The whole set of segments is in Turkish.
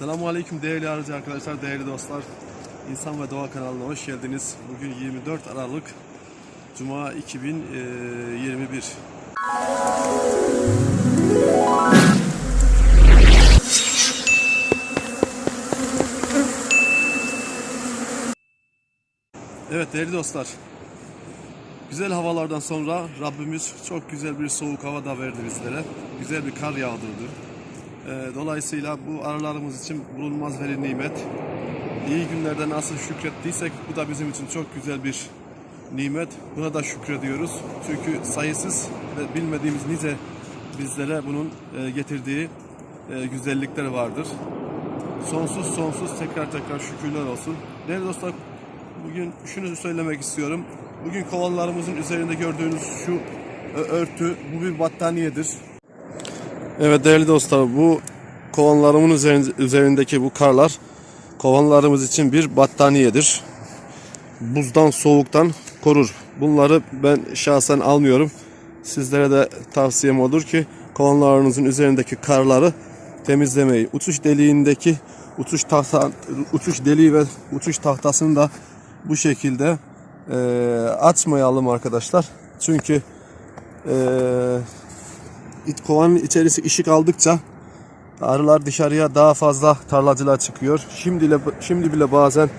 Selamun Aleyküm değerli arıcı arkadaşlar, değerli dostlar. İnsan ve Doğa kanalına hoş geldiniz. Bugün 24 Aralık Cuma 2021. Evet değerli dostlar. Güzel havalardan sonra Rabbimiz çok güzel bir soğuk hava da verdi bizlere. Güzel bir kar yağdırdı. Ee, Dolayısıyla bu arılarımız için bulunmaz bir nimet. İyi günlerde nasıl şükrettiysek bu da bizim için çok güzel bir nimet. Buna da şükrediyoruz. Çünkü sayısız ve bilmediğimiz nice bizlere bunun e, getirdiği e, güzellikler vardır. Sonsuz sonsuz tekrar tekrar şükürler olsun. Değerli dostlar bugün şunu söylemek istiyorum. Bugün kovanlarımızın üzerinde gördüğünüz şu e, örtü bu bir battaniyedir. Evet değerli dostlar bu kovanlarımın üzerin- üzerindeki bu karlar kovanlarımız için bir battaniyedir. Buzdan soğuktan korur. Bunları ben şahsen almıyorum. Sizlere de tavsiyem odur ki kovanlarınızın üzerindeki karları temizlemeyi. Uçuş deliğindeki uçuş tahta uçuş deliği ve uçuş tahtasını da bu şekilde eee, açmayalım arkadaşlar. Çünkü eee İç- kovanın içerisi ışık aldıkça arılar dışarıya daha fazla tarlacılar çıkıyor. Şimdi bile, şimdi bile bazen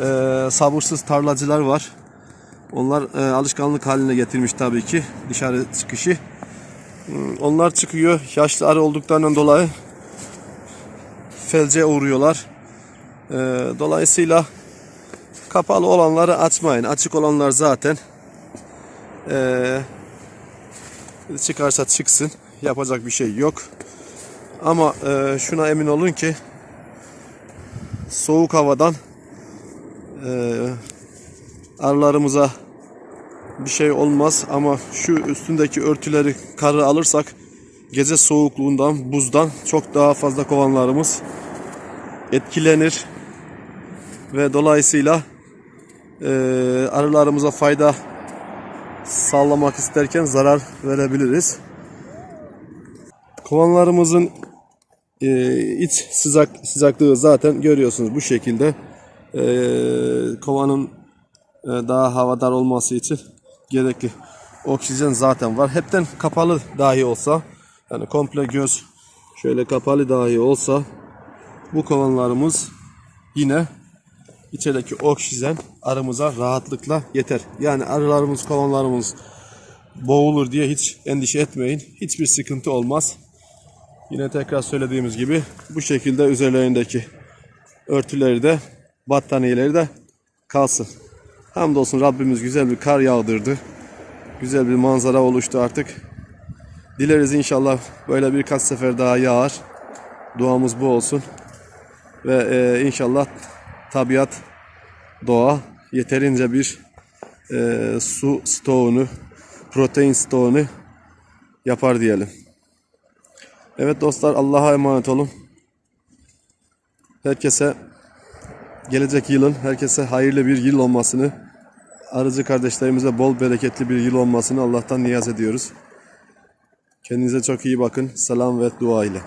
e, sabırsız tarlacılar var. Onlar e, alışkanlık haline getirmiş tabii ki dışarı çıkışı. Hmm, Onlar çıkıyor. Yaşlı arı olduklarından dolayı felce uğruyorlar. E, dolayısıyla kapalı olanları açmayın. Açık olanlar zaten e, çıkarsa çıksın. Yapacak bir şey yok. Ama e, şuna emin olun ki soğuk havadan e, arılarımıza bir şey olmaz ama şu üstündeki örtüleri karı alırsak gece soğukluğundan, buzdan çok daha fazla kovanlarımız etkilenir ve dolayısıyla e, arılarımıza fayda sağlamak isterken zarar verebiliriz. Kovanlarımızın e, iç sıcak sıcaklığı zaten görüyorsunuz bu şekilde. E, kovanın e, daha havadar olması için gerekli oksijen zaten var. Hepten kapalı dahi olsa yani komple göz şöyle kapalı dahi olsa bu kovanlarımız yine içerideki oksijen arımıza rahatlıkla yeter. Yani arılarımız, kovanlarımız boğulur diye hiç endişe etmeyin. Hiçbir sıkıntı olmaz. Yine tekrar söylediğimiz gibi bu şekilde üzerlerindeki örtüleri de battaniyeleri de kalsın. Hamdolsun Rabbimiz güzel bir kar yağdırdı. Güzel bir manzara oluştu artık. Dileriz inşallah böyle birkaç sefer daha yağar. Duamız bu olsun. Ve e, inşallah tabiat, doğa yeterince bir e, su stoğunu, protein stoğunu yapar diyelim. Evet dostlar Allah'a emanet olun. Herkese gelecek yılın herkese hayırlı bir yıl olmasını, arıcı kardeşlerimize bol bereketli bir yıl olmasını Allah'tan niyaz ediyoruz. Kendinize çok iyi bakın. Selam ve dua ile.